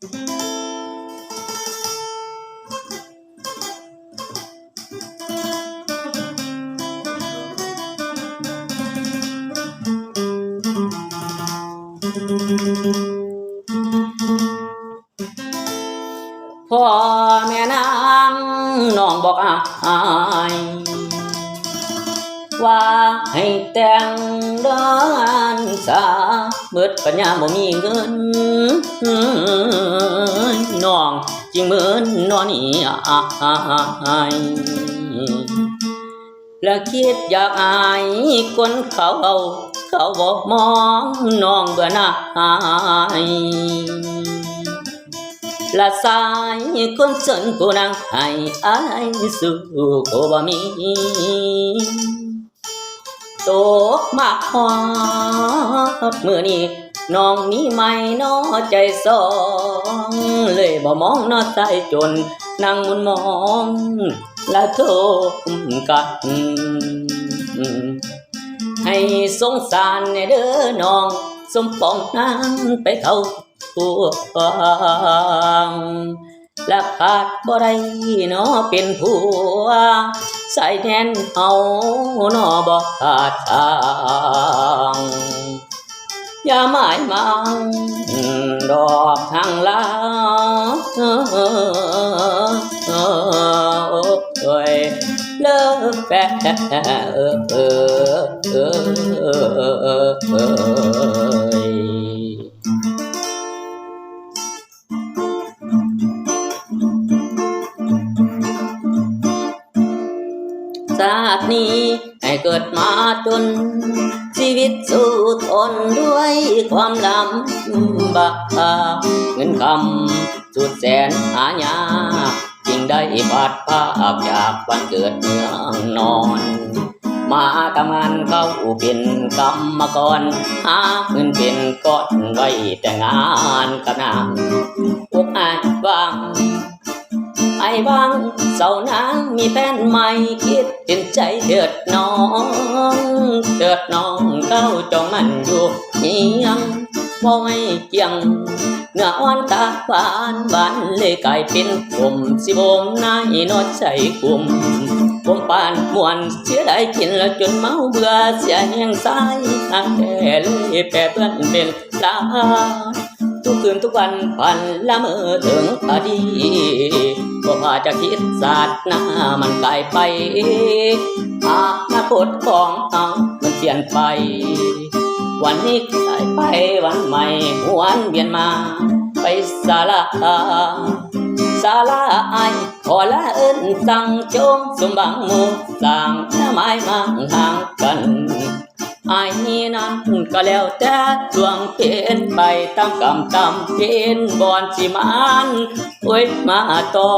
พ่อแม่นางน้องบอกอายว่าให้แต่งเดินสา เบิดปัญญาบ่มีเงินน้องจริงเหมือนนอนนี่อายและคิดอยากอายคนเขาเอาเขาบอกมองน้องเบื่อหน้ายละสายคนสนผู้นางให้อายสู่ก็บ่มี ตกมาฮอดมือนี้น้องมีไม่นอใจสอง เลยบ่มองนอใจจนนั่งมุนมอง และโทมกัน ให้สงสารแน่เด้อน้อง สมปองน้ำไปเข้าตัว และขาดบ่ได้เนอเป็นผัวใส่แทนเอาเนอบ่ขาดทางอย่าหมายมังดอกทางลาโอ้ยเลิกแฟเออเออเออเออเอย ชาตินี้ ให้เกิดมาจน ชีวิตสู้ทนด้วยความลำบากเงินคำสุดแสนหายากจึงได้บาดภาคจากวันเกิดเมืองนอนมาทำงานเข้าเป็นกรรมกรหาเงินเป็นก้อนไว้แต่งานกับนางพวกอายว่างไอ้บาง เสานางมีแฟนใหม่คิดเห็นใจเถิดน้องเถิดน้องเก้าจองมันอยู่เฮียงบ่ให้เกี่ยงเนื้ออ่อนตาหวานหวานเลยกลายเป็นผมสิบมนายนอดใจกลุ่มผมปานมวนเสียดายกินแล้วจนเมาเบื่อเสียแห้งสายทางแก่เลยแปรเปื้อนเป็นลา ทุกคืนทุกวันพันละเมอถึงอดีตก็พาจะคิดศาสตร์หน้ามันกลายไปอนาคตของเรามันเปลี่ยนไป วันนี้กลายไปวันใหม่หวนเวียนมา ไปศาลาศาลาไอขอละเอินสั่งจงสมบังมูสั่งไม้มังห่างกัน ไอ้นี่นั้นก็แล้วแต่ดวงเป็นไปตามกรรมตามเป็นบอนสิมันโอ้ยมาต่อ